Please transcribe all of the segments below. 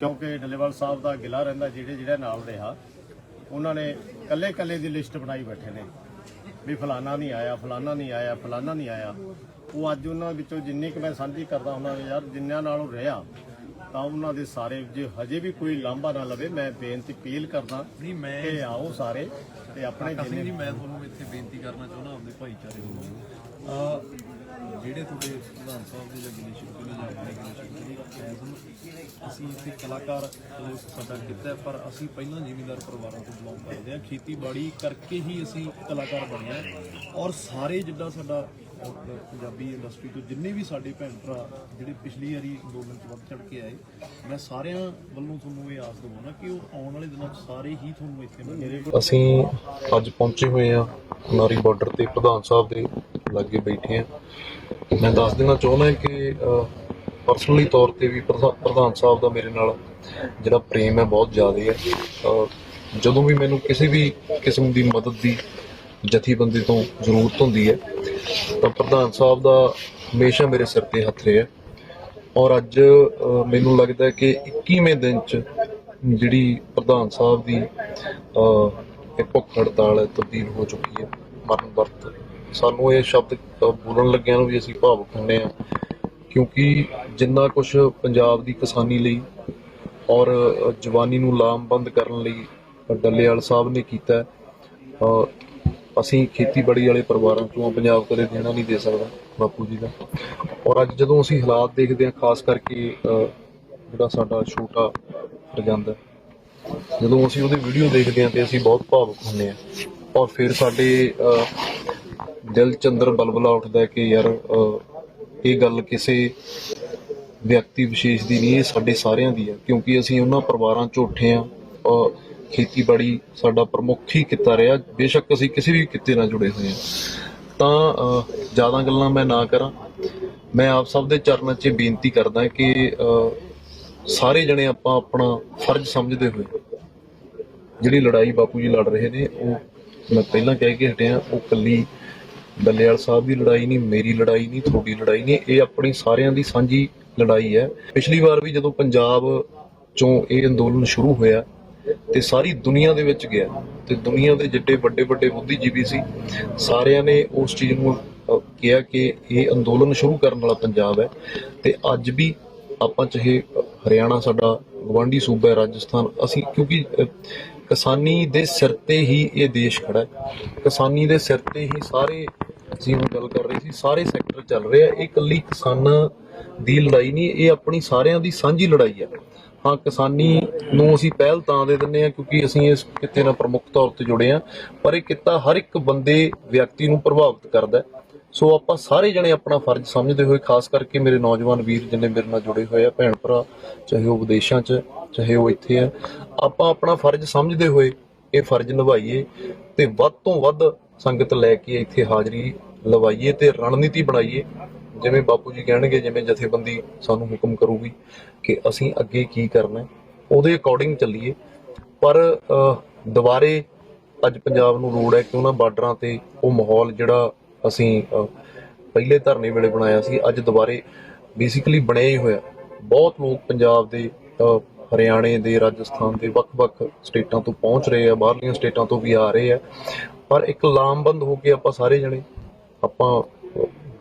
ਕਿਉਂਕਿ ਡੱਲੇਵਾਲ ਸਾਹਿਬ ਦਾ ਗਿਲਾ ਰਹਿੰਦਾ ਜਿਹੜੇ ਜਿਹੜੇ ਨਾਲ ਰਿਹਾ ਉਹਨਾਂ ਨੇ ਕੱਲੇ ਕੱਲੇ ਦੀ ਲਿਸਟ ਬਣਾਈ ਬੈਠੇ ਨੇ। ਵੀ ਫਲਾਨਾ ਨਹੀਂ ਆਇਆ ਫਲਾਨਾ ਨਹੀਂ ਆਇਆ ਫਲਾਨਾ ਨਹੀਂ ਆਇਆ। ਉਹ ਅੱਜ ਉਹਨਾਂ ਵਿੱਚੋਂ ਜਿੰਨੀ ਕੁ ਮੈਂ ਸਾਂਝੀ ਕਰਦਾ ਹੁੰਦਾ ਯਾਰ ਜਿੰਨਿਆਂ ਨਾਲ ਉਹ ਰਿਹਾ ਤਾਂ ਉਹਨਾਂ ਦੇ ਸਾਰੇ ਜੇ ਹਜੇ ਵੀ ਕੋਈ ਲਾਂਭਾ ਨਾ ਲਵੇ ਮੈਂ ਬੇਨਤੀ ਅਪੀਲ ਕਰਦਾ ਨਹੀਂ ਮੈਂ ਕਿ ਆਓ ਸਾਰੇ ਤੇ ਆਪਣੇ ਜਿੰਨੇ ਨਹੀਂ ਮੈਂ ਤੁਹਾਨੂੰ ਇੱਥੇ ਬੇਨਤੀ ਕਰਨਾ ਚਾਹੁੰਦਾ ਆਪਣੇ ਭਾਈਚਾਰੇ ਨੂੰ। ਜਿਹੜੇ ਤੁਹਾਡੇ ਪ੍ਰਧਾਨ ਸਾਹਿਬ ਦੇ ਜਾਂ ਗਿਲੇ ਸ਼ਿਕਵੇ ਨੇ, ਅਸੀਂ ਇੱਥੇ ਕਲਾਕਾਰ ਸਾਡਾ ਕਿੱਤਾ ਪਰ ਅਸੀਂ ਪਹਿਲਾਂ ਜ਼ਿਮੀਂਦਾਰ ਪਰਿਵਾਰਾਂ ਤੋਂ ਬਿਲੋਂਗ ਕਰਦੇ ਹਾਂ। ਖੇਤੀਬਾੜੀ ਕਰਕੇ ਹੀ ਅਸੀਂ ਕਲਾਕਾਰ ਬਣੇ ਹਾਂ। ਔਰ ਸਾਰੇ ਜਿੱਦਾਂ ਸਾਡਾ ਪੰਜਾਬੀ ਇੰਡਸਟਰੀ ਤੋਂ ਜਿੰਨੇ ਵੀ ਸਾਡੇ ਭੈਣ ਭਰਾ, ਜਿਹੜੇ ਪਿਛਲੀ ਵਾਰੀ ਅੰਦੋਲਨ ਚ ਵੱਧ ਚੜ ਕੇ ਆਏ, ਮੈਂ ਸਾਰਿਆਂ ਵੱਲੋਂ ਤੁਹਾਨੂੰ ਇਹ ਆਸ ਦਵਾਉਣਾ ਕਿ ਉਹ ਆਉਣ ਵਾਲੇ ਦਿਨਾਂ 'ਚ ਸਾਰੇ ਹੀ ਤੁਹਾਨੂੰ ਇੱਥੇ ਅਸੀਂ ਅੱਜ ਪਹੁੰਚੇ ਹੋਏ ਹਾਂ ਨਾਰੀ ਬਾਰਡਰ ਤੇ ਪ੍ਰਧਾਨ ਸਾਹਿਬ ਦੇ ਲਾਗੇ ਬੈਠੇ ਆ। ਮੈਂ ਦੱਸ ਦੇਣਾ ਚਾਹੁੰਦਾ ਕਿ ਪਰਸਨਲੀ ਤੌਰ ਤੇ ਵੀ ਪ੍ਰਧਾਨ ਸਾਹਿਬ ਦਾ ਮੇਰੇ ਨਾਲ ਜਿਹੜਾ ਪ੍ਰੇਮ ਹੈ ਬਹੁਤ ਜ਼ਿਆਦਾ ਹੈ। ਜਦੋਂ ਵੀ ਮੈਨੂੰ ਕਿਸੇ ਵੀ ਕਿਸਮ ਦੀ ਮਦਦ ਦੀ ਜਥੇਬੰਦੀ ਤੋਂ ਜ਼ਰੂਰਤ ਹੁੰਦੀ ਹੈ ਤਾਂ ਪ੍ਰਧਾਨ ਸਾਹਿਬ ਦਾ ਹਮੇਸ਼ਾ ਮੇਰੇ ਸਿਰ ਤੇ ਹੱਥ ਰਿਹਾ ਔਰ ਅੱਜ ਮੈਨੂੰ ਲੱਗਦਾ ਕਿ 21ਵੇਂ ਦਿਨ ਚ ਜਿਹੜੀ ਪ੍ਰਧਾਨ ਸਾਹਿਬ ਦੀ ਅਹ, ਇਹ ਭੁੱਖ ਹੜਤਾਲ ਹੈ ਤਬਦੀਲ ਹੋ ਚੁੱਕੀ ਹੈ ਮਰਨ ਵਰਤ ਸਾਨੂੰ ਇਹ ਸ਼ਬਦ ਬੋਲਣ ਲੱਗਿਆਂ ਨੂੰ ਵੀ ਅਸੀਂ ਭਾਵੁਕ ਹੁੰਦੇ ਆ ਕਿਉਂਕਿ ਜਿੰਨਾ ਕੁਝ ਪੰਜਾਬ ਦੀ ਕਿਸਾਨੀ ਲਈ ਔਰ ਜਵਾਨੀ ਨੂੰ ਲਾਮਬੰਦ ਕਰਨ ਲਈ ਡੱਲੇਵਾਲ ਸਾਹਿਬ ਨੇ ਕੀਤਾ ਅਸੀਂ ਖੇਤੀਬਾੜੀ ਵਾਲੇ ਪਰਿਵਾਰਾਂ ਚੋਂ ਪੰਜਾਬ ਕਦੇ ਦੇਣਾ ਨਹੀਂ ਦੇ ਸਕਦਾ, ਬਾਪੂ ਜੀ ਦਾ। ਔਰ ਅੱਜ ਜਦੋਂ ਅਸੀਂ ਹਾਲਾਤ ਦੇਖਦੇ ਹਾਂ, ਖਾਸ ਕਰਕੇ ਜਿਹੜਾ ਸਾਡਾ ਛੋਟਾ ਰਜੰਦ ਜਦੋਂ ਅਸੀਂ ਉਹਦੀ ਵੀਡੀਓ ਦੇਖਦੇ ਹਾਂ ਤੇ ਅਸੀਂ ਬਹੁਤ ਭਾਵੁਕ ਹੁੰਦੇ ਹਾਂ। ਔਰ ਫਿਰ ਸਾਡੇ ਦਿਲ ਚ ਅੰਦਰ ਬਲਬਲਾ ਉੱਠਦਾ ਕਿ ਯਾਰ ਇਹ ਗੱਲ ਕਿਸੇ ਵਿਅਕਤੀ ਵਿਸ਼ੇਸ਼ ਦੀ ਨਹੀਂ, ਇਹ ਸਾਡੇ ਸਾਰਿਆਂ ਦੀ ਹੈ। ਕਿਉਂਕਿ ਅਸੀਂ ਉਹਨਾਂ ਪਰਿਵਾਰਾਂ ਚੋਂ ਉੱਠੇ ਹਾਂ ਖੇਤੀਬਾੜੀ ਸਾਡਾ ਪ੍ਰਮੁੱਖ ਹੀ ਕਿੱਤਾ ਰਿਹਾ। ਬੇਸ਼ੱਕ ਅਸੀਂ ਕਿਸੇ ਵੀ ਕਿੱਤੇ ਨਾਲ ਜੁੜੇ ਹੋਏ ਹਾਂ। ਤਾਂ ਜ਼ਿਆਦਾ ਗੱਲਾਂ ਮੈਂ ਨਾ ਕਰਾਂ। ਮੈਂ ਆਪ ਸਭ ਦੇ ਚਰਨਾਂ 'ਚ ਬੇਨਤੀ ਕਰਦਾ ਕਿ ਸਾਰੇ ਜਣੇ ਆਪਾਂ ਆਪਣਾ ਫਰਜ਼ ਸਮਝਦੇ ਹੋਏ ਜਿਹੜੀ ਲੜਾਈ ਬਾਪੂ ਜੀ ਲੜ ਰਹੇ ਨੇ, ਉਹ ਮੈਂ ਪਹਿਲਾਂ ਕਹਿ ਕੇ ਹਟਿਆ, ਉਹ ਕੱਲੀ ਡੱਲੇਵਾਲ ਸਾਹਿਬ ਦੀ ਲੜਾਈ ਨਹੀਂ, ਮੇਰੀ ਲੜਾਈ ਨਹੀਂ, ਤੁਹਾਡੀ ਲੜਾਈ ਨਹੀਂ, ਇਹ ਆਪਣੀ ਸਾਰਿਆਂ ਦੀ ਸਾਂਝੀ ਲੜਾਈ ਹੈ। ਪਿਛਲੀ ਵਾਰ ਵੀ ਜਦੋਂ ਪੰਜਾਬ ਚੋਂ ਇਹ ਅੰਦੋਲਨ ਸ਼ੁਰੂ ਹੋਇਆ ਤੇ ਸਾਰੀ ਦੁਨੀਆ ਦੇ ਵਿੱਚ ਗਿਆ ਤੇ ਦੁਨੀਆ ਦੇ ਜਿੱਡੇ ਵੱਡੇ ਵੱਡੇ ਬੁੱਧੀਜੀਵੀ ਸੀ, ਸਾਰਿਆਂ ਨੇ ਉਸ ਚੀਜ਼ ਨੂੰ ਕਿਹਾ ਕਿ ਇਹ ਅੰਦੋਲਨ ਸ਼ੁਰੂ ਕਰਨ ਵਾਲਾ ਪੰਜਾਬ ਹੈ ਤੇ ਅੱਜ ਵੀ ਆਪਾਂ ਚਾਹੇ ਹਰਿਆਣਾ ਸਾਡਾ ਗਵਾਂਢੀ ਸੂਬਾ ਹੈ, ਰਾਜਸਥਾਨ, ਅਸੀਂ ਕਿਉਂਕਿ ਕਿਸਾਨੀ ਦੇ ਸਿਰ ਤੇ ਹੀ ਇਹ ਦੇਸ਼ ਖੜਾ ਹੈ। ਕਿਸਾਨੀ ਦੇ ਸਿਰ ਤੇ ਹੀ ਸਾਰੇ ਅਸੀਂ ਹੁਣ ਗੱਲ ਕਰ ਰਹੇ ਸੀ, ਸਾਰੇ ਸੈਕਟਰ ਚੱਲ ਰਹੇ ਆ। ਇਹ ਇਕੱਲੀ ਕਿਸਾਨਾਂ ਦੀ ਲੜਾਈ ਨਹੀਂ, ਇਹ ਆਪਣੀ ਸਾਰਿਆਂ ਦੀ ਸਾਂਝੀ ਲੜਾਈ ਹੈ ਹਾਂ, ਕਿਸਾਨੀ ਨੂੰ ਅਸੀਂ ਪਹਿਲ ਤਾਂ ਦੇ ਦਿੰਦੇ ਆ ਕਿਉਂਕਿ ਅਸੀਂ ਇਸ ਕਿੱਤੇ ਨਾਲ ਪ੍ਰਮੁੱਖ ਤੌਰ ਤੇ ਜੁੜੇ ਆ ਪਰ ਇਹ ਕਿੱਤਾ ਹਰ ਇੱਕ ਬੰਦੇ ਵਿਅਕਤੀ ਨੂੰ ਪ੍ਰਭਾਵਿਤ ਕਰਦਾ ਹੈ। ਸੋ ਆਪਾਂ ਸਾਰੇ ਜਣੇ ਆਪਣਾ ਫਰਜ਼ ਸਮਝਦੇ ਹੋਏ, ਖਾਸ ਕਰਕੇ ਮੇਰੇ ਨੌਜਵਾਨ ਵੀਰ ਜਿੰਨੇ ਮੇਰੇ ਨਾਲ ਜੁੜੇ ਹੋਏ ਆ, ਭੈਣ ਭਰਾ, ਚਾਹੇ ਉਹ ਵਿਦੇਸ਼ਾਂ 'ਚ, ਚਾਹੇ ਉਹ ਇੱਥੇ ਆ, ਆਪਾਂ ਆਪਣਾ ਫਰਜ਼ ਸਮਝਦੇ ਹੋਏ ਇਹ ਫਰਜ਼ ਨਿਭਾਈਏ ਤੇ ਵੱਧ ਤੋਂ ਵੱਧ ਸੰਗਤ ਲੈ ਕੇ ਇੱਥੇ ਹਾਜ਼ਰੀ ਲਵਾਈਏ ਤੇ ਰਣਨੀਤੀ ਬਣਾਈਏ। ਜਿਵੇਂ ਬਾਪੂ ਜੀ ਕਹਿਣਗੇ, ਜਿਵੇਂ ਜਥੇਬੰਦੀ ਸਾਨੂੰ ਹੁਕਮ ਕਰੂਗੀ ਕਿ ਅਸੀਂ ਅੱਗੇ ਕੀ ਕਰਨਾ ਉਹਦੇ ਅਕੋਰਡਿੰਗ ਚੱਲੀਏ। ਪਰ ਦੁਬਾਰੇ ਅੱਜ ਪੰਜਾਬ ਨੂੰ ਲੋੜ ਹੈ ਕਿ ਉਹਨਾਂ ਬਾਰਡਰਾਂ ਤੇ ਉਹ ਮਾਹੌਲ ਜਿਹੜਾ ਅਸੀਂ ਪਹਿਲੇ ਧਰਨੇ ਵੇਲੇ ਬਣਾਇਆ ਸੀ, ਅੱਜ ਦੁਬਾਰੇ ਬੇਸਿਕਲੀ ਬਣਿਆ ਹੀ ਹੋਇਆ। ਬਹੁਤ ਲੋਕ ਪੰਜਾਬ ਦੇ ਹਰਿਆਣੇ ਦੇ, ਰਾਜਸਥਾਨ ਦੇ ਵੱਖ-ਵੱਖ ਸਟੇਟਾਂ ਤੋਂ ਪਹੁੰਚ ਰਹੇ ਆ, ਬਾਹਰਲੀਆਂ ਸਟੇਟਾਂ ਤੋਂ ਵੀ ਆ ਰਹੇ ਆ। ਪਰ ਇੱਕ ਲਾਮਬੰਦ ਹੋ ਕੇ ਆਪਾਂ ਸਾਰੇ ਜਣੇ, ਆਪਾਂ,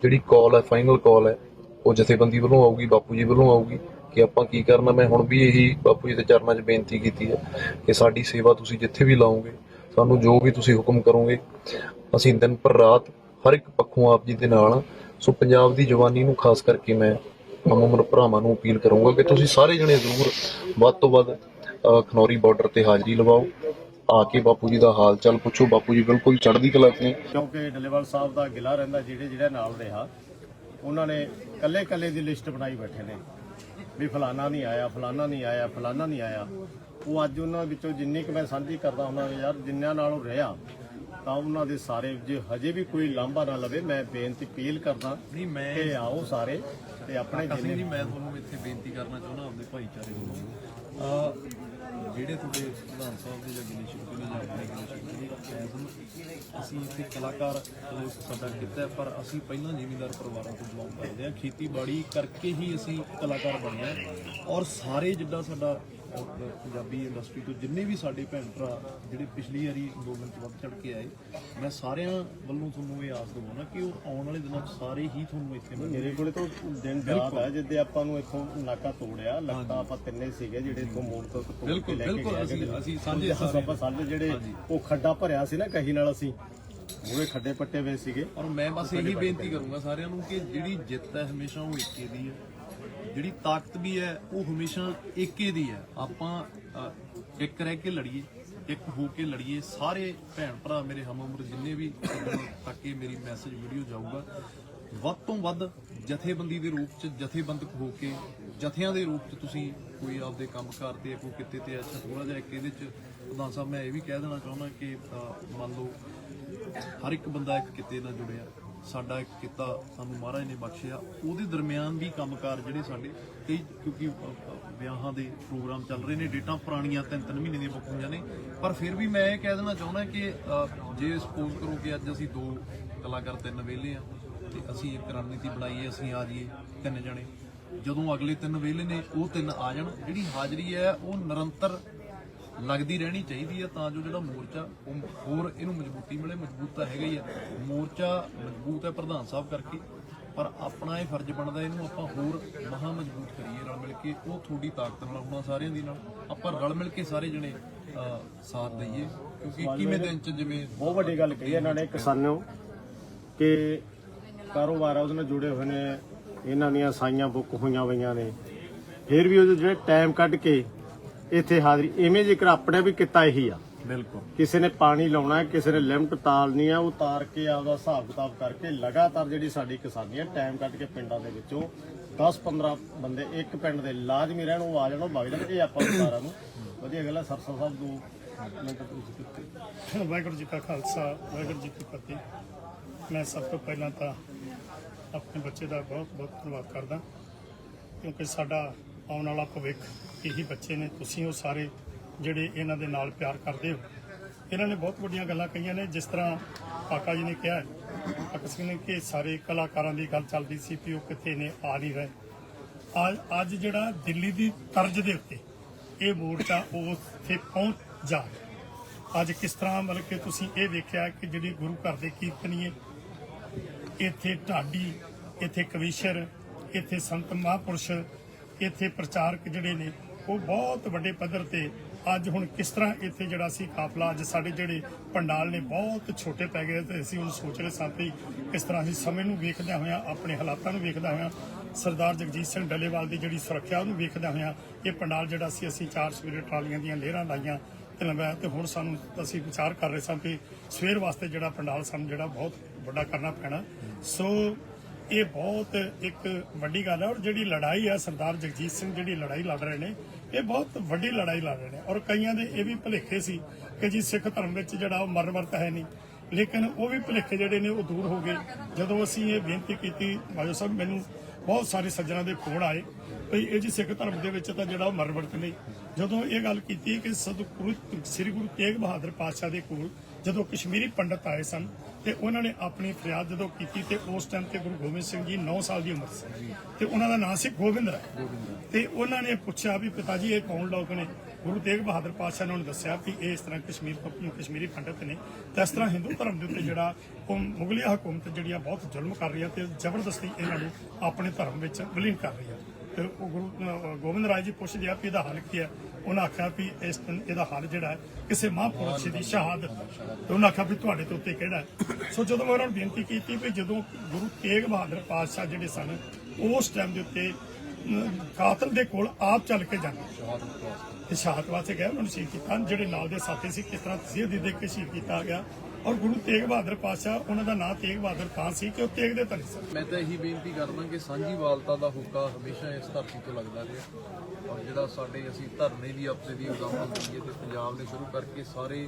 ਜਿਹੜੀ ਕਾਲ ਹੈ ਫਾਈਨਲ ਕਾਲ ਹੈ, ਉਹ ਜਥੇਬੰਦੀ ਵੱਲੋਂ ਆਊਗੀ, ਬਾਪੂ ਜੀ ਵੱਲੋਂ ਆਊਗੀ ਕਿ ਆਪਾਂ ਕੀ ਕਰਨਾ। ਮੈਂ ਹੁਣ ਵੀ ਇਹੀ ਬਾਪੂ ਜੀ ਦੇ ਚਰਨਾਂ 'ਚ ਬੇਨਤੀ ਕੀਤੀ ਹੈ ਕਿ ਸਾਡੀ ਸੇਵਾ ਤੁਸੀਂ ਜਿੱਥੇ ਵੀ ਲਾਓਗੇ, ਸਾਨੂੰ ਜੋ ਵੀ ਤੁਸੀਂ ਹੁਕਮ ਕਰੋਗੇ, ਅਸੀਂ ਦਿਨ ਪਰ ਰਾਤ ਹਰ ਇੱਕ ਪੱਖੋਂ ਆਪ ਜੀ ਦੇ ਨਾਲ। ਸੋ ਪੰਜਾਬ ਦੀ ਜਵਾਨੀ ਨੂੰ ਖਾਸ ਕਰਕੇ ਮੈਂ ਆਮ ਉਮਰ ਭਰਾਵਾਂ ਨੂੰ ਅਪੀਲ ਕਰੂੰਗਾ ਕਿ ਤੁਸੀਂ ਸਾਰੇ ਜਣੇ ਜ਼ਰੂਰ ਵੱਧ ਤੋਂ ਵੱਧ ਖਨੌਰੀ ਬਾਰਡਰ ਤੇ ਹਾਜ਼ਰੀ ਲਵਾਓ। ਆ ਕੇ ਬਾਪੂ ਜੀ ਦਾ ਹਾਲ ਚਾਲ ਪੁੱਛੋ। ਬਾਪੂ ਜੀ ਬਿਲਕੁਲ ਚੜ੍ਹਦੀ ਕਲਾ ਨੇ। ਕਿਉਂਕਿ ਡੱਲੇਵਾਲ ਸਾਹਿਬ ਦਾ ਗਿਲਾ ਰਹਿੰਦਾ, ਜਿਹੜੇ ਜਿਹੜੇ ਨਾਲ ਰਿਹਾ, ਉਹਨਾਂ ਨੇ ਕੱਲੇ ਕੱਲੇ ਦੀ ਲਿਸਟ ਬਣਾਈ ਬੈਠੇ ਨੇ। ਵੀ ਫਲਾਨਾ ਨਹੀਂ ਆਇਆ, ਫਲਾਨਾ ਨਹੀਂ ਆਇਆ, ਫਲਾਨਾ ਨਹੀਂ ਆਇਆ। ਉਹ ਅੱਜ ਉਹਨਾਂ ਵਿੱਚੋਂ ਜਿੰਨੀ ਕੁ ਮੈਂ ਸਾਂਝੀ ਕਰਦਾ ਹੁੰਦਾ, ਯਾਰ ਜਿੰਨਿਆਂ ਨਾਲ ਉਹ ਰਿਹਾ ਤਾਂ ਉਹਨਾਂ ਦੇ ਸਾਰੇ ਜੇ ਹਜੇ ਵੀ ਕੋਈ ਲਾਂਭਾ ਨਾ ਲਵੇ ਮੈਂ ਬੇਨਤੀ ਅਪੀਲ ਕਰਦਾ ਨਹੀਂ ਮੈਂ ਕਿ ਆਓ ਸਾਰੇ ਤੇ ਆਪਣੇ ਜਿੰਨੇ ਨਹੀਂ ਮੈਂ ਤੁਹਾਨੂੰ ਇੱਥੇ ਬੇਨਤੀ ਕਰਨਾ ਚਾਹੁੰਦਾ ਆਪਣੇ ਭਾਈਚਾਰੇ ਨੂੰ। ਆ ਜਿਹੜੇ ਤੁਹਾਡੇ ਵਿਧਾਨ ਸਾਹਿਬ ਦੇ ਜਾਂ ਗਿਲੇ ਸ਼ਿਕਵੇ ਨੇ ਆਪਣੇ ਸ਼ਿਕਵੇ ਨੇ ਐਸਨ ਅਸੀਂ ਇੱਥੇ ਕਲਾਕਾਰ ਚਲੋ ਸਾਡਾ ਕਿੱਤਾ ਪਰ ਅਸੀਂ ਪਹਿਲਾਂ ਜ਼ਿਮੀਂਦਾਰ ਪਰਿਵਾਰਾਂ ਤੋਂ ਬਿਲੋਂਗ ਕਰਦੇ ਹਾਂ। ਖੇਤੀਬਾੜੀ ਕਰਕੇ ਹੀ ਅਸੀਂ ਕਲਾਕਾਰ ਬਣੇ ਹਾਂ। ਔਰ ਸਾਰੇ ਜਿੱਦਾਂ ਸਾਡਾ ਪੰਜਾਬੀ ਇੰਡਸਟਰੀ ਤੋਂ ਜਿੰਨੇ ਵੀ ਸਾਡੇ ਭੈਣ ਭਰਾ ਜਿਹੜੇ ਪਿਛਲੀ ਵਾਰੀ ਅੰਦੋਲਨ ਚ ਵੱਧ ਚੜ ਕੇ ਆਏ ਮੈਂ ਸਾਰਿਆਂ ਵੱਲੋਂ ਤੁਹਾਨੂੰ ਇਹ ਆਸ ਦਵਾਉਣਾ ਕਿ ਉਹ ਆਉਣ ਵਾਲੇ ਦਿਨਾਂ 'ਚ ਸਾਰੇ ਹੀ ਤੁਹਾਨੂੰ ਇੱਥੇ ਮੇਰੇ ਕੋਲੇ ਤਾਂ ਦਿਨ ਯਾਦ ਹੈ ਜਿੱਦੇ ਆਪਾਂ ਨੂੰ ਇੱਥੋਂ ਨਾਕਾ ਤੋੜਿਆ ਲੱਗਦਾ ਆਪਾਂ ਤਿੰਨੇ ਸੀਗੇ ਜਿਹੜੇ ਇੱਥੋਂ ਮੋੜ ਤੋਂ ਤੋੜ ਕੇ ਬਿਲਕੁਲ, ਲੈ ਕੇ ਬਿਲਕੁਲ, ਅਸੀਂ-। ਅਸੀਂ ਸਾਂਝੇ ਆਪਾਂ ਸਾਡੇ ਜਿਹੜੇ ਉਹ ਖੱਡਾ ਭਰਿਆ ਸੀ ਨਾ ਕਹੀ ਨਾਲ ਅਸੀਂ ਉਹਦੇ ਖੱਡੇ ਪੱਟੇ ਹੋਏ ਸੀਗੇ। ਔਰ ਮੈਂ ਬਸ ਇਹੀ ਬੇਨਤੀ ਕਰੂੰਗਾ ਸਾਰਿਆਂ ਨੂੰ ਕਿ ਜਿਹੜੀ ਜਿੱਤ ਹੈ ਹਮੇਸ਼ਾ ਉਹ ਏਕੇ ਦੀ ਹੈ। ਜਿਹੜੀ ਤਾਕਤ ਵੀ ਹੈ ਉਹ ਹਮੇਸ਼ਾ ਏਕੇ ਦੀ ਹੈ। ਆਪਾਂ ਅ, ਇੱਕ ਰਹਿ ਕੇ ਲੜੀਏ ਇੱਕ ਹੋ ਕੇ ਲੜੀਏ ਸਾਰੇ ਭੈਣ ਭਰਾ ਮੇਰੇ ਹਮ ਉਮਰ ਜਿੰਨੇ ਵੀ ਸੱਜਣ ਤੱਕ ਇਹ ਮੇਰੀ ਮੈਸੇਜ ਵੀਡੀਓ ਜਾਊਗਾ ਵੱਧ ਤੋਂ ਵੱਧ ਜਥੇਬੰਦੀ ਦੇ ਰੂਪ ਚ ਜਥੇਬੰਦਕ ਹੋ ਕੇ ਜਥਿਆਂ ਦੇ ਰੂਪ ਚ ਤੁਸੀਂ ਕੋਈ ਆਪਦੇ ਕੰਮਕਾਰ ਤੇ ਕੋਈ ਕਿਤੇ ਤੇ ਅੱਛਾ ਥੋੜਾ ਜਿਹਾ ਇੱਕ ਇਹਦੇ ਚ ਪ੍ਰਧਾਨ ਸਾਹਿਬ ਮੈਂ ਇਹ ਵੀ ਕਹਿ ਦੇਣਾ ਚਾਹੁੰਦਾ ਕਿ ਅ, ਮੰਨ ਲਓ ਹਰ ਇੱਕ ਬੰਦਾ ਇੱਕ ਕਿਤੇ ਨਾਲ ਜੁੜਿਆ। ਸਾਡਾ ਇੱਕ ਕਿੱਤਾ ਸਾਨੂੰ ਮਹਾਰਾਜ ਨੇ ਬਖਸ਼ਿਆ। ਉਹਦੇ ਦਰਮਿਆਨ ਵੀ ਕੰਮਕਾਰ ਜਿਹੜੇ ਸਾਡੇ ਕਈ ਕਿਉਂਕਿ ਵਿਆਹਾਂ ਦੇ ਪ੍ਰੋਗਰਾਮ ਚੱਲ ਰਹੇ ਨੇ, ਡੇਟਾਂ ਪੁਰਾਣੀਆਂ ਤਿੰਨ ਤਿੰਨ ਮਹੀਨੇ ਦੀਆਂ ਬੁੱਕ ਹੋਈਆਂ ਨੇ। ਪਰ ਫਿਰ ਵੀ ਮੈਂ ਇਹ ਕਹਿ ਦੇਣਾ ਚਾਹੁੰਦਾ ਕਿ ਜੇ ਸਪੋਜ਼ ਕਰੋ ਕਿ ਅੱਜ ਅਸੀਂ ਦੋ ਕਲਾਕਾਰ, ਤਿੰਨ ਵਿਹਲੇ ਆ, ਤੇ ਅਸੀਂ ਇੱਕ ਰਣਨੀਤੀ ਬਣਾਈ ਹੈ ਅਸੀਂ ਆ ਜਾਈਏ ਤਿੰਨ ਜਣੇ। ਜਦੋਂ ਅਗਲੇ ਤਿੰਨ ਵਿਹਲੇ ਨੇ, ਉਹ ਤਿੰਨ ਆ ਜਾਣ। ਜਿਹੜੀ ਹਾਜ਼ਰੀ ਹੈ, ਉਹ ਨਿਰੰਤਰ ਲੱਗਦੀ ਰਹਿਣੀ ਚਾਹੀਦੀ ਹੈ ਤਾਂ ਜੋ ਜਿਹੜਾ ਮੋਰਚਾ ਉਹ ਹੋਰ ਇਹਨੂੰ ਮਜ਼ਬੂਤੀ ਮਿਲੇ ਮਜ਼ਬੂਤ ਤਾਂ ਹੈਗਾ ਹੀ ਹੈ ਮੋਰਚਾ ਮਜ਼ਬੂਤ ਹੈ ਪ੍ਰਧਾਨ ਸਾਹਿਬ ਕਰਕੇ ਪਰ ਆਪਣਾ ਇਹ ਫਰਜ਼ ਬਣਦਾ ਇਹਨੂੰ ਆਪਾਂ ਹੋਰ ਮਹਾ ਮਜ਼ਬੂਤ ਕਰੀਏ ਰਲ ਮਿਲ ਕੇ ਉਹ ਥੋੜੀ ਤਾਕਤ ਨਾਲ ਹੋਣਾ ਸਾਰਿਆਂ ਦੀ ਨਾਲ। ਆਪਾਂ ਰਲ ਮਿਲ ਕੇ ਸਾਰੇ ਜਣੇ ਸਾਥ ਦਈਏ ਕਿਉਂਕਿ ਕਿਵੇਂ ਦਿਨ ਚ ਜਿਵੇਂ ਬਹੁਤ ਵੱਡੀ ਗੱਲ ਕਹੀ ਇਹਨਾਂ ਨੇ ਕਿਸਾਨੋਂ ਕਿ ਕਾਰੋਬਾਰ ਆ ਉਹਦੇ ਨਾਲ ਜੁੜੇ ਹੋਏ ਨੇ ਇਹਨਾਂ ਦੀਆਂ ਸਾਈਆਂ ਬੁੱਕ ਹੋਈਆਂ ਹੋਈਆਂ ਨੇ। ਫਿਰ ਵੀ ਉਹ ਜਿਹੜੇ ਟਾਈਮ ਕੱਢ ਕੇ ਇੱਥੇ ਹਾਜ਼ਰੀ ਇਵੇਂ ਜੇਕਰ ਆਪਣੇ ਵੀ ਕੀਤਾ ਇਹੀ ਆ। ਬਿਲਕੁਲ। ਕਿਸੇ ਨੇ ਪਾਣੀ ਲਾਉਣਾ ਹੈ ਕਿਸੇ ਨੇ ਲਿਮਟ ਤਾਲਨੀ ਆ ਉਹ ਤਾਰ ਕੇ ਆਪਦਾ ਹਿਸਾਬ ਕਿਤਾਬ ਕਰਕੇ ਲਗਾਤਾਰ ਜਿਹੜੀ ਸਾਡੀ ਕਿਸਾਨੀ ਹੈ ਟਾਈਮ ਕੱਢ ਕੇ ਪਿੰਡਾਂ ਦੇ ਵਿੱਚੋਂ 10-15 ਬੰਦੇ ਇੱਕ ਪਿੰਡ ਦੇ ਲਾਜ਼ਮੀ ਰਹਿਣ ਉਹ ਆ ਜਾਣ ਉਹ ਵਗ ਜਾਣ ਇਹ ਆਪਾਂ ਨੂੰ ਸਾਰਿਆਂ ਨੂੰ ਵਧੀਆ ਗੱਲ ਹੈ ਸਰਸਾ ਸਾਹਿਬ ਦੋ ਮਿੰਟ ਤੁਸੀਂ ਕਿਤੇ ਵਾਹਿਗੁਰੂ ਜੀ ਕਾ ਖਾਲਸਾ ਵਾਹਿਗੁਰੂ ਜੀ ਕੀ ਫਤਿਹ। ਮੈਂ ਸਭ ਤੋਂ ਪਹਿਲਾਂ ਤਾਂ ਆਪਣੇ ਬੱਚੇ ਦਾ ਬਹੁਤ ਬਹੁਤ ਧੰਨਵਾਦ ਕਰਦਾ ਕਿਉਂਕਿ ਸਾਡਾ ਆਉਣ ਵਾਲਾ ਭਵਿੱਖ ਇਹੀ ਬੱਚੇ ਨੇ ਤੁਸੀਂ ਉਹ ਸਾਰੇ ਜਿਹੜੇ ਇਹਨਾਂ ਦੇ ਨਾਲ ਪਿਆਰ ਕਰਦੇ ਹੋ। ਇਹਨਾਂ ਨੇ ਬਹੁਤ ਵੱਡੀਆਂ ਗੱਲਾਂ ਕਹੀਆਂ ਨੇ ਜਿਸ ਤਰ੍ਹਾਂ ਕਾਕਾ ਜੀ ਨੇ ਕਿਹਾ ਹੈ, ਕਾਕਾ ਸਿੰਘ ਨੇ ਕਿ ਸਾਰੇ ਕਲਾਕਾਰਾਂ ਦੀ ਗੱਲ ਚੱਲਦੀ ਸੀ ਕਿ ਉਹ ਕਿੱਥੇ ਨੇ ਆ ਨਹੀਂ ਰਹੇ। ਅੱਜ ਅੱਜ ਜਿਹੜਾ ਦਿੱਲੀ ਦੀ ਤਰਜ਼ ਦੇ ਉੱਤੇ ਇਹ ਮੋਰਚਾ ਉੱਥੇ ਪਹੁੰਚ ਜਾ ਅੱਜ ਕਿਸ ਤਰ੍ਹਾਂ ਮਤਲਬ ਕਿ ਤੁਸੀਂ ਇਹ ਵੇਖਿਆ ਕਿ ਜਿਹੜੀ ਗੁਰੂ ਘਰ ਦੇ ਕੀਰਤਨੀਏ ਇੱਥੇ ਢਾਡੀ ਇੱਥੇ ਕਵੀਸ਼ਰ ਇੱਥੇ ਸੰਤ ਮਹਾਂਪੁਰਸ਼ ਇੱਥੇ ਪ੍ਰਚਾਰਕ ਜਿਹੜੇ ਨੇ ਉਹ ਬਹੁਤ ਵੱਡੇ ਪੱਧਰ ਤੇ ਅੱਜ ਹੁਣ ਕਿਸ ਤਰ੍ਹਾਂ ਇੱਥੇ ਜਿਹੜਾ ਸੀ ਕਾਫਲਾ, ਅੱਜ ਸਾਡੇ ਜਿਹੜੇ ਪੰਡਾਲ ਨੇ ਬਹੁਤ ਛੋਟੇ ਪੈ ਗਏ ਤੇ ਅਸੀਂ ਹੁਣ ਸੋਚ ਰਹੇ ਸਾਂ ਵੀ ਕਿਸ ਤਰ੍ਹਾਂ ਅਸੀਂ ਸਮੇਂ ਨੂੰ ਵੇਖਦਿਆਂ ਹੋਇਆਂ, ਆਪਣੇ ਹਾਲਾਤਾਂ ਨੂੰ ਵੇਖਦਿਆਂ ਹੋਇਆਂ, ਸਰਦਾਰ ਜਗਜੀਤ ਸਿੰਘ ਡੱਲੇਵਾਲ ਦੀ ਜਿਹੜੀ ਸੁਰੱਖਿਆ ਉਹਨੂੰ ਵੇਖਦਿਆਂ ਹੋਇਆਂ, ਇਹ ਪੰਡਾਲ ਜਿਹੜਾ ਸੀ ਅਸੀਂ ਚਾਰ ਸਵੇਰੇ ਟਰਾਲੀਆਂ ਦੀਆਂ ਲੇਅਰਾਂ ਲਾਈਆਂ ਤੇ ਲੰਬਾਇਆ ਤੇ ਹੁਣ ਸਾਨੂੰ ਅਸੀਂ ਵਿਚਾਰ ਕਰ ਰਹੇ ਸਾਂ ਕਿ ਸਵੇਰ ਵਾਸਤੇ ਜਿਹੜਾ ਪੰਡਾਲ ਸਾਨੂੰ ਜਿਹੜਾ ਬਹੁਤ ਵੱਡਾ ਕਰਨਾ ਪੈਣਾ। ਸੋ ਇਹ ਬਹੁਤ ਇੱਕ ਵੱਡੀ ਗੱਲ ਹੈ ਔਰ ਜਿਹੜੀ ਲੜਾਈ ਹੈ ਸਰਦਾਰ ਜਗਜੀਤ ਸਿੰਘ ਜਿਹੜੀ ਲੜਾਈ ਲੜ ਰਹੇ ਨੇ ਇਹ ਬਹੁਤ ਵੱਡੀ ਲੜਾਈ ਲੜ ਰਹੇ ਨੇ। ਔਰ ਕਈਆਂ ਦੇ ਇਹ ਵੀ ਭੁਲੇਖੇ ਸੀ ਕਿ ਜੀ ਸਿੱਖ ਧਰਮ ਵਿੱਚ ਜਿਹੜਾ ਉਹ ਮਰਨ ਵਰਤ ਹੈ ਨਹੀਂ। ਲੇਕਿਨ ਉਹ ਵੀ ਭੁਲੇਖੇ ਜਿਹੜੇ ਨੇ ਉਹ ਦੂਰ ਹੋ ਗਏ। ਜਦੋਂ ਅਸੀਂ ਇਹ ਬੇਨਤੀ ਕੀਤੀ, ਬਾਜੋ ਸਾਹਿਬ, ਮੈਨੂੰ ਬਹੁਤ ਸਾਰੇ ਸੱਜਣਾ ਦੇ ਫੋਨ ਆਏ ਭਈ ਇਹ ਜੀ ਸਿੱਖ ਧਰਮ ਦੇ ਵਿੱਚ ਤਾਂ ਜਿਹੜਾ ਉਹ ਮਰਨ ਵਰਤ ਨਹੀਂ। ਜਦੋਂ ਇਹ ਗੱਲ ਕੀਤੀ ਕਿ ਸਤਿਗੁਰੂ, ਸ੍ਰੀ ਗੁਰੂ ਤੇਗ ਬਹਾਦਰ ਪਾਤਸ਼ਾਹ ਦੇ ਕੋਲ ਜਦੋਂ ਕਸ਼ਮੀਰੀ ਪੰਡਤ ਆਏ ਸਨ ਤੇ ਉਹਨਾਂ ਨੇ ਆਪਣੀ ਫਰਿਆਦ ਜਦੋਂ ਕੀਤੀ ਤੇ ਉਸ ਟਾਈਮ ਤੇ ਗੁਰੂ ਗੋਬਿੰਦ ਸਿੰਘ ਜੀ 9 ਸਾਲ ਦੀ ਉਮਰ ਸੀ। ਤੇ ਉਹਨਾਂ ਦਾ ਨਾਂ ਸੀ ਗੋਬਿੰਦ ਰਾਏ। ਤੇ ਉਹਨਾਂ ਨੇ ਪੁੱਛਿਆ ਵੀ ਪਿਤਾ ਜੀ ਇਹ ਕੌਣ ਲੋਕ ਨੇ? ਗੁਰੂ ਤੇਗ ਬਹਾਦਰ ਪਾਤਸ਼ਾਹ ਨੇ ਉਹਨੂੰ ਦੱਸਿਆ ਵੀ ਇਹ ਇਸ ਤਰ੍ਹਾਂ ਕਸ਼ਮੀਰ ਤੋਂ ਕਸ਼ਮੀਰੀ ਪੰਡਤ ਨੇ ਤੇ ਇਸ ਤਰ੍ਹਾਂ ਹਿੰਦੂ ਧਰਮ ਦੇ ਉੱਤੇ ਜਿਹੜਾ ਉਹ ਮੁਗਲਿਆ ਹਕੂਮਤ ਜਿਹੜੀਆਂ ਬਹੁਤ ਜ਼ੁਲਮ ਕਰ ਰਹੀ ਹੈ ਤੇ ਜ਼ਬਰਦਸਤੀ ਇਹਨਾਂ ਨੂੰ ਆਪਣੇ ਧਰਮ ਵਿੱਚ ਵਿਲੀਨ ਕਰ ਰਹੀ ਹੈ ਤੇ ਉਹ ਗੁਰੂ ਗੋਬਿੰਦ ਰਾਏ ਜੀ ਪੁੱਛਦੇ ਆ ਵੀ ਇਹਦਾ ਹੱਲ ਕੀ ਹੈ? ਉਹਨਾਂ ਆਖਿਆ ਵੀ ਇਸ ਇਹਦਾ ਹੱਲ ਜਿਹੜਾ ਹੈ, ਕਿਸੇ ਮਹਾਂਪੁਰਸ਼ ਦੀ ਸ਼ਹਾਦਤ ਤੇ ਉਹਨਾਂ ਆਖਿਆ ਵੀ ਤੁਹਾਡੇ ਤੋਂ ਉੱਤੇ ਕਿਹੜਾ ਸੋ ਜਦੋਂ ਮੈਂ ਉਹਨਾਂ ਨੂੰ ਬੇਨਤੀ ਕੀਤੀ ਵੀ ਜਦੋਂ ਗੁਰੂ ਤੇਗ ਬਹਾਦਰ ਪਾਤਸ਼ਾਹ ਜਿਹੜੇ ਸਨ, ਉਸ ਟਾਈਮ ਦੇ ਉੱਤੇ ਕਾਤਲ ਦੇ ਕੋਲ ਆਪ ਚੱਲ ਕੇ ਜਾਂਦੇ। ਸ਼ਹਾਦਤ ਵਾਸਤੇ ਗਏ, ਉਹਨਾਂ ਨੂੰ ਸ਼ਹੀਦ ਕੀਤਾ। ਜਿਹੜੇ ਨਾਲ ਦੇ ਸਾਥੀ ਸੀ, ਕਿਸ ਤਰ੍ਹਾਂ ਤਸੀਹ ਦੇ ਦੇ ਕੇ ਸ਼ਹੀਦ ਕੀਤਾ ਗਿਆ। ਔਰ ਗੁਰੂ ਤੇਗ ਬਹਾਦਰ ਪਾਤਸ਼ਾਹ, ਉਹਨਾਂ ਦਾ ਨਾਂ ਤੇਗ ਬਹਾਦਰ ਤਾਂ ਸੀ ਕਿ ਉਹ ਤੇਗ ਦੇ ਧਨੀ ਸਨ। ਮੈਂ ਤਾਂ ਇਹੀ ਬੇਨਤੀ ਕਰਦਾ ਕਿ ਸਾਂਝੀਵਾਲਤਾ ਦਾ ਹੋਕਾ ਹਮੇਸ਼ਾ ਇਸ ਧਰਤੀ ਤੋਂ ਲੱਗਦਾ ਰਿਹਾ। ਔਰ ਜਿਹੜਾ ਸਾਡੇ ਅਸੀਂ ਧਰਨੇ ਦੀ ਆਪਸੇ ਦੀ ਉਦਾਹਰਨ ਦਈਏ ਤੇ ਪੰਜਾਬ ਨੇ ਸ਼ੁਰੂ ਕਰਕੇ ਸਾਰੇ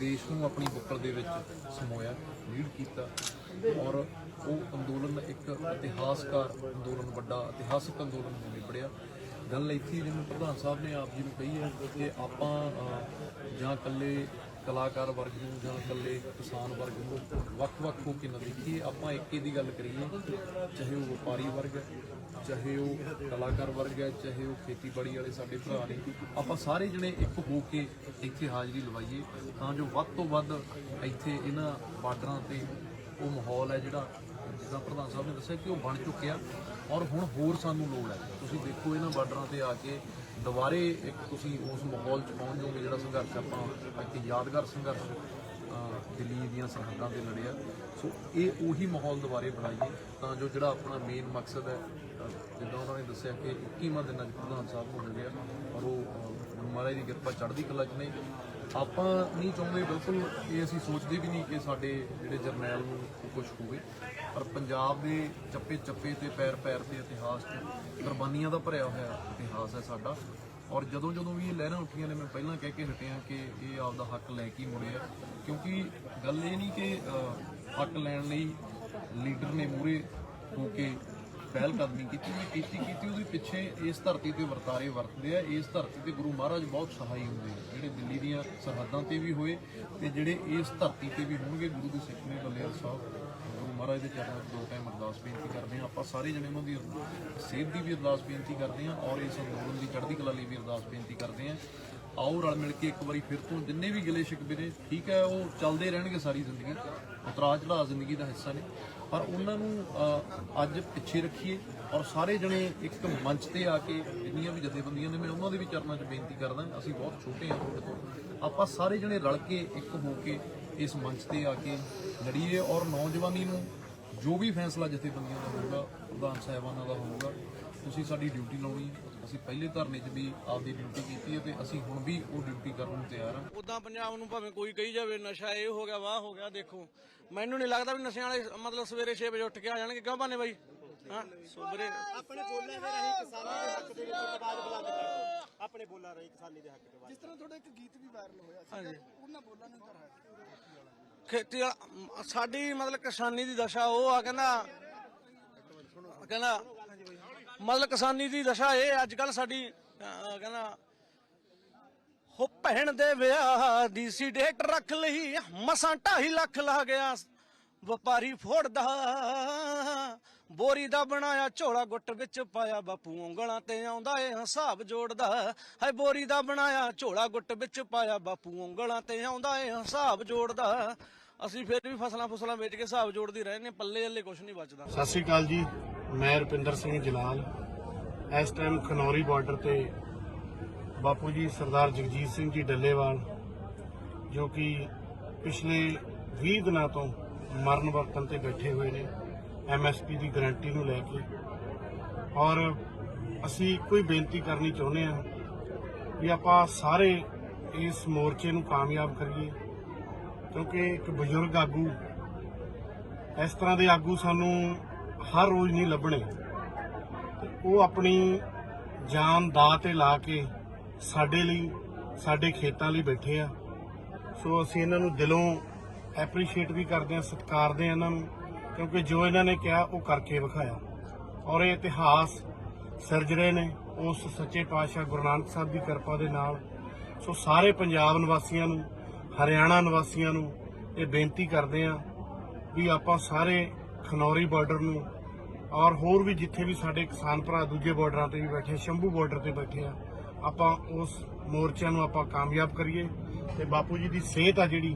ਦੇਸ਼ ਨੂੰ ਆਪਣੀ ਬੁੱਕਲ ਦੇ ਵਿੱਚ ਸਮੋਇਆ, ਲੀਡ ਕੀਤਾ। ਔਰ ਉਹ ਅੰਦੋਲਨ ਇੱਕ ਇਤਿਹਾਸਕਾਰ ਅੰਦੋਲਨ, ਵੱਡਾ ਇਤਿਹਾਸਕ ਅੰਦੋਲਨ ਹੋ ਨਿਬੜਿਆ। ਗੱਲ ਇੱਥੇ ਜਿਵੇਂ ਪ੍ਰਧਾਨ ਸਾਹਿਬ ਨੇ ਆਪ ਜੀ ਨੂੰ ਕਹੀ ਹੈ ਕਿ ਆਪਾਂ ਜਾਂ ਇਕੱਲੇ ਕਲਾਕਾਰ ਵਰਗ ਨੂੰ ਜਾਂ ਇਕੱਲੇ ਕਿਸਾਨ ਵਰਗ ਨੂੰ ਵੱਖ-ਵੱਖ ਹੋ ਕੇ ਨਾ ਦੇਖੀਏ, ਆਪਾਂ ਇੱਕੇ ਦੀ ਗੱਲ ਕਰੀਏ, ਚਾਹੇ ਉਹ ਵਪਾਰੀ ਵਰਗ ਹੈ, ਚਾਹੇ ਉਹ ਕਲਾਕਾਰ ਵਰਗ ਹੈ, ਚਾਹੇ ਉਹ ਖੇਤੀਬਾੜੀ ਵਾਲੇ ਸਾਡੇ ਭਰਾ ਨੇ, ਆਪਾਂ ਸਾਰੇ ਜਣੇ ਇੱਕ ਹੋ ਕੇ ਇੱਥੇ ਹਾਜ਼ਰੀ ਲਵਾਈਏ, ਤਾਂ ਜੋ ਵੱਧ ਤੋਂ ਵੱਧ ਇੱਥੇ ਇਹਨਾਂ ਬਾਰਡਰਾਂ ਤੇ ਉਹ ਮਾਹੌਲ ਹੈ ਜਿਹੜਾ ਜਿੱਦਾਂ ਪ੍ਰਧਾਨ ਸਾਹਿਬ ਨੇ ਦੱਸਿਆ ਕਿ ਉਹ ਬਣ ਚੁੱਕਿਆ ਔਰ ਹੁਣ ਹੋਰ ਸਾਨੂੰ ਲੋੜ ਹੈ। ਤੁਸੀਂ ਦੇਖੋ ਇਹਨਾਂ ਬਾਰਡਰਾਂ ਤੇ ਆ ਕੇ ਦੁਬਾਰੇ ਇੱਕ ਤੁਸੀਂ ਉਸ ਮਾਹੌਲ 'ਚ ਪਹੁੰਚ ਜਾਓਗੇ ਜਿਹੜਾ ਸੰਘਰਸ਼ ਆਪਾਂ ਇੱਕ ਯਾਦਗਾਰ ਸੰਘਰਸ਼ ਦਿੱਲੀ ਦੀਆਂ ਸਰਹੱਦਾਂ ਤੇ ਲੜਿਆ। ਸੋ ਇਹ ਉਹੀ ਮਾਹੌਲ ਦੁਬਾਰੇ ਬਣਾਈਏ ਤਾਂ ਜੋ ਜਿਹੜਾ ਆਪਣਾ ਮੇਨ ਮਕਸਦ ਹੈ ਜਿੱਦਾਂ ਉਹਨਾਂ ਨੇ ਦੱਸਿਆ ਕਿ 21ਵਾਂ ਦਿਨ ਅੱਜ ਪ੍ਰਧਾਨ ਸਾਹਿਬ ਨੂੰ ਹੋ ਔਰ ਉਹ ਗੁਰੂ ਮਹਾਰਾਜ ਦੀ ਕਿਰਪਾ ਚੜ੍ਹਦੀ ਕਲਾ 'ਚ ਨੇ। ਆਪਾਂ ਨਹੀਂ ਚਾਹੁੰਦੇ ਬਿਲਕੁਲ ਇਹ ਅਸੀਂ ਸੋਚਦੇ ਵੀ ਨਹੀਂ ਕਿ ਸਾਡੇ ਜਿਹੜੇ ਜਰਨੈਲ ਨੂੰ ਕੁਝ ਹੋਵੇ। ਪਰ ਪੰਜਾਬ ਦੇ ਚੱਪੇ ਚੱਪੇ ਤੇ ਪੈਰ ਪੈਰ ਤੇ ਇਤਿਹਾਸ 'ਚ ਕੁਰਬਾਨੀਆਂ ਦਾ ਭਰਿਆ ਹੋਇਆ ਇਤਿਹਾਸ ਹੈ ਸਾਡਾ। ਔਰ ਜਦੋਂ ਜਦੋਂ ਵੀ ਇਹ ਲਹਿਰਾਂ ਉੱਠੀਆਂ ਨੇ, ਮੈਂ ਪਹਿਲਾਂ ਕਹਿ ਕੇ ਹਟਿਆ ਕਿ ਇਹ ਆਪਦਾ ਹੱਕ ਲੈ ਕੇ ਹੀ ਮੁੜਿਆ ਕਿਉਂਕਿ ਗੱਲ ਇਹ ਨਹੀਂ ਕਿ ਹੱਕ ਲੈਣ ਲਈ ਲੀਡਰ ਨੇ ਮੂਰੇ ਹੋ ਕੇ ਪਹਿਲ ਕਦਮੀ ਕੀਤੀ ਜੀ ਕੀਤੀ ਕੀਤੀ, ਉਹਦੇ ਪਿੱਛੇ ਇਸ ਧਰਤੀ ਤੇ ਵਰਤਾਰੇ ਵਰਤਦੇ ਆ। ਇਸ ਧਰਤੀ ਤੇ ਗੁਰੂ ਮਹਾਰਾਜ ਬਹੁਤ ਸਹਾਈ ਹੁੰਦੇ ਆ, ਜਿਹੜੇ ਦਿੱਲੀ ਦੀਆਂ ਸਰਹੱਦਾਂ ਤੇ ਵੀ ਹੋਏ ਤੇ ਜਿਹੜੇ ਇਸ ਧਰਤੀ ਤੇ ਵੀ ਹੋਣਗੇ, ਗੁਰੂ ਦੇ ਸਿੱਖ ਨੇ ਬੱਲਿਆਰ ਸਾਹਿਬ ਗੁਰੂ ਮਹਾਰਾਜ ਦੇ ਚਰਨਾਂ 'ਚ ਦੋ ਟਾਈਮ ਅਰਦਾਸ ਬੇਨਤੀ ਕਰਦੇ ਆ। ਆਪਾਂ ਸਾਰੇ ਜਣੇ ਉਹਨਾਂ ਦੀ ਸਿਹਤ ਦੀ ਵੀ ਅਰਦਾਸ ਬੇਨਤੀ ਕਰਦੇ ਆ ਔਰ ਇਸ ਅੰਦੋਲਨ ਦੀ ਚੜ੍ਹਦੀ ਕਲਾ ਲਈ ਵੀ ਅਰਦਾਸ ਬੇਨਤੀ ਕਰਦੇ ਆ। ਆਓ ਰਲ ਮਿਲ ਕੇ ਇੱਕ ਵਾਰੀ ਫਿਰ ਤੋਂ ਜਿੰਨੇ ਵੀ ਗਿਲੇ ਸ਼ਿਕਵੇ ਨੇ, ਠੀਕ ਹੈ, ਉਹ ਚੱਲਦੇ ਰਹਿਣਗੇ ਸਾਰੀ ਜ਼ਿੰਦਗੀ। ਉਤਰਾਅ ਚੜਾਅ ਜ਼ਿੰਦਗੀ ਦਾ ਹਿੱਸਾ ਨੇ। ਪਰ ਉਹਨਾਂ ਨੂੰ ਅੱਜ ਪਿੱਛੇ ਰੱਖੀਏ ਔਰ ਸਾਰੇ ਜਣੇ ਇੱਕ ਮੰਚ ਤੇ ਆ ਕੇ ਜਿੰਨੀਆਂ ਵੀ ਜਥੇਬੰਦੀਆਂ ਨੇ, ਮੈਂ ਉਹਨਾਂ ਦੇ ਵੀ ਚਰਨਾਂ 'ਚ ਬੇਨਤੀ ਕਰਦਾ, ਅਸੀਂ ਬਹੁਤ ਛੋਟੇ ਹਾਂ ਤੁਹਾਡੇ ਤੋਂ। ਆਪਾਂ ਸਾਰੇ ਜਣੇ ਰਲ ਕੇ ਇੱਕ ਹੋ ਕੇ ਇਸ ਮੰਚ ਤੇ ਆ ਕੇ ਲੜੀਏ ਔਰ ਨੌਜਵਾਨੀ ਨੂੰ ਜੋ ਵੀ ਫੈਸਲਾ ਜਥੇਬੰਦੀਆਂ ਦਾ ਹੋਊਗਾ, ਪ੍ਰਧਾਨ ਸਾਹਿਬਾਨਾਂ ਦਾ ਹੋਊਗਾ, ਤੁਸੀਂ ਸਾਡੀ ਡਿਊਟੀ ਲਾਉਣੀ ਹੈ। ਅਸੀਂ ਪਹਿਲੇ ਧਰਨੇ 'ਚ ਵੀ ਆਪਦੀ ਡਿਊਟੀ ਕੀਤੀ ਹੈ ਤੇ ਅਸੀਂ ਹੁਣ ਵੀ ਉਹ ਡਿਊਟੀ ਕਰਨ ਨੂੰ ਤਿਆਰ ਹਾਂ। ਉਦਾਂ ਪੰਜਾਬ ਨੂੰ ਭਾਵੇਂ ਕੋਈ ਕਹੀ ਜਾਵੇ ਨਸ਼ਾ ਇਹ ਹੋ ਗਿਆ ਵਾਹ ਹੋ ਗਿਆ ਦੇਖੋ। ਮੈਨੂੰ ਨਹੀਂ ਲੱਗਦਾ ਵੀ ਨਸ਼ਿਆਂ ਵਾਲੇ ਮਤਲਬ ਸਵੇਰੇ 6 ਵਜੇ ਉੱਠ ਕੇ ਆ ਜਾਣਗੇ। ਕਿਉਂ ਬਾਨੇ ਬਾਈ? ਹਾਂ ਸਵੇਰੇ ਆਪਣੇ ਬੋਲਾਂ ਦੇ ਰਹੀ ਕਿਸਾਨਾਂ ਦੇ ਹੱਕ ਦੇ ਵਿੱਚ ਆਵਾਜ਼ ਬੁਲੰਦ ਕਰ ਆਪਣੇ ਬੋਲਾਂ ਰਹੀ ਕਿਸਾਨੀ ਦੇ ਹੱਕ ਦੇ ਵਿੱਚ ਜਿਸ ਤਰ੍ਹਾਂ ਤੁਹਾਡਾ ਇੱਕ ਗੀਤ ਵੀ ਵਾਇਰਲ ਹੋਇਆ ਸੀ ਹਾਂਜੀ। ਉਹਨਾਂ ਬੋਲਾਂ ਨੂੰ ਕਰ ਹੈ ਖੇਤੀ ਸਾਡੀ ਮਤਲਬ ਕਿਸਾਨੀ ਦੀ ਦਸ਼ਾ ਉਹ ਆ ਕਹਿੰਦਾ ਕਹਿੰਦਾ ਮਤਲਬ ਕਿਸਾਨੀ ਦੀ ਦਸ਼ਾ ਇਹ ਅੱਜ ਕੱਲ ਸਾਡੀ ਅਹ, ਕਹਿੰਦਾ ਹੋ ਭੈਣ ਦੇ ਵਿਆਹ ਦੀ ਸੀ ਡੇਟ ਰੱਖ ਲਈ ਮਸਾਂ 2.5 ਲੱਖ ਲਾ ਗਿਆ ਵਪਾਰੀ ਫੋੜਦਾ ਬੋਰੀ ਦਾ ਬਣਾਇਆ ਝੋਲਾ ਗੁੱਟ ਵਿੱਚ ਪਾਇਆ ਬਾਪੂ ਉਂਗਲਾਂ ਤੇ ਆਉਂਦਾ ਏ ਹਿਸਾਬ ਜੋੜਦਾ ਹਾਏ ਬੋਰੀ ਦਾ ਬਣਾਇਆ ਝੋਲਾ ਗੁੱਟ ਵਿੱਚ ਪਾਇਆ ਬਾਪੂ ਉਂਗਲਾਂ ਤੇ ਆਉਂਦਾ ਏ ਹਿਸਾਬ ਜੋੜਦਾ ਅਸੀਂ ਫਿਰ ਵੀ ਫਸਲਾਂ ਫੁਸਲਾਂ ਵੇਚ ਕੇ ਹਿਸਾਬ ਜੋੜਦੀ ਰਹੇ ਨੇ ਪੱਲੇ ਅੱਲੇ ਕੁਝ ਨਹੀਂ ਬਚਦਾ। ਸਤਿ ਸ੍ਰੀ ਅਕਾਲ ਜੀ, ਮੈਂ ਰੁਪਿੰਦਰ ਸਿੰਘ ਜਲਾਲ। ਇਸ ਟਾਈਮ ਖਨੌਰੀ ਬਾਰਡਰ ਤੇ ਬਾਪੂ ਜੀ ਸਰਦਾਰ ਜਗਜੀਤ ਸਿੰਘ ਜੀ ਡੱਲੇਵਾਲ, ਜੋ ਕਿ ਪਿਛਲੇ 20 ਦਿਨਾਂ ਤੋਂ ਮਰਨ ਵਰਤਨ ਤੇ ਬੈਠੇ ਹੋਏ ਨੇ ਐਮਐਸਪੀ ਦੀ ਗਾਰੰਟੀ ਨੂੰ ਲੈ ਕੇ। ਔਰ ਅਸੀਂ ਕੋਈ ਬੇਨਤੀ ਕਰਨੀ ਚਾਹੁੰਦੇ ਹਾਂ ਵੀ ਆਪਾਂ ਸਾਰੇ ਇਸ ਮੋਰਚੇ ਨੂੰ ਕਾਮਯਾਬ ਕਰੀਏ। ਕਿਉਂਕਿ ਇੱਕ ਬਜ਼ੁਰਗ ਆਗੂ, ਇਸ ਤਰ੍ਹਾਂ ਦੇ ਆਗੂ ਸਾਨੂੰ ਹਰ ਰੋਜ਼ ਨਹੀਂ ਲੱਭਣੇ। ਉਹ ਆਪਣੀ ਜਾਨ ਦਾ ਤੇ ਲਾ ਕੇ ਸਾਡੇ ਲਈ, ਸਾਡੇ ਖੇਤਾਂ ਲਈ ਬੈਠੇ ਆ। ਸੋ ਅਸੀਂ ਇਹਨਾਂ ਨੂੰ ਦਿਲੋਂ ਐਪਰੀਸ਼ੀਏਟ ਵੀ ਕਰਦੇ ਆ ਸਤਿਕਾਰਦੇ ਆ ਇਹਨਾਂ ਨੂੰ, ਕਿਉਂਕਿ ਜੋ ਇਹਨਾਂ ਨੇ ਕਿਹਾ ਉਹ ਕਰਕੇ ਵਿਖਾਇਆ। ਔਰ ਇਹ ਇਤਿਹਾਸ ਸਿਰਜ ਰਹੇ ਨੇ, ਉਸ ਸੱਚੇ ਪਾਤਸ਼ਾਹ ਗੁਰੂ ਨਾਨਕ ਸਾਹਿਬ ਦੀ ਕਿਰਪਾ ਦੇ ਨਾਲ। ਸੋ ਸਾਰੇ ਪੰਜਾਬ ਨਿਵਾਸੀਆਂ ਨੂੰ ਹਰਿਆਣਾ ਨਿਵਾਸੀਆਂ ਨੂੰ ਇਹ ਬੇਨਤੀ ਕਰਦੇ ਆ ਵੀ ਆਪਾਂ ਸਾਰੇ ਖਨੌਰੀ ਬਾਰਡਰ ਨੂੰ ਔਰ ਹੋਰ ਵੀ ਜਿੱਥੇ ਵੀ ਸਾਡੇ ਕਿਸਾਨ ਭਰਾ ਦੂਜੇ ਬਾਰਡਰਾਂ ਤੇ ਵੀ ਬੈਠੇ, ਸ਼ੰਭੂ ਬਾਰਡਰ ਤੇ ਬੈਠੇ ਆ ਆਪਾਂ ਉਸ ਮੋਰਚਿਆਂ ਨੂੰ ਆਪਾਂ ਕਾਮਯਾਬ ਕਰੀਏ ਤੇ ਬਾਪੂ ਜੀ ਦੀ ਸਿਹਤ ਆ ਜਿਹੜੀ,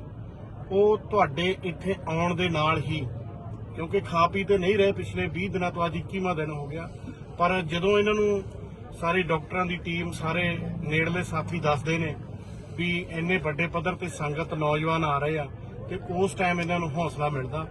ਉਹ ਤੁਹਾਡੇ ਇੱਥੇ ਆਉਣ ਦੇ ਨਾਲ ਹੀ, ਕਿਉਂਕਿ ਖਾ ਪੀ ਤੇ ਨਹੀਂ ਰਹੇ ਪਿਛਲੇ 20 ਦਿਨਾਂ ਤੋਂ, ਅੱਜ 21ਵਾਂ ਦਿਨ ਹੋ ਗਿਆ, ਪਰ ਜਦੋਂ ਇਹਨਾਂ ਨੂੰ ਸਾਰੇ ਡਾਕਟਰਾਂ ਦੀ ਟੀਮ, ਸਾਰੇ ਨੇੜਲੇ ਸਾਥੀ ਦੱਸਦੇ ਨੇ ਵੀ ਇੰਨੇ ਵੱਡੇ ਪੱਧਰ ਤੇ ਸੰਗਤ, ਨੌਜਵਾਨ ਆ ਰਹੇ ਆ, ਤੇ ਉਸ ਟਾਈਮ ਇਹਨਾਂ ਨੂੰ ਹੌਸਲਾ ਮਿਲਦਾ।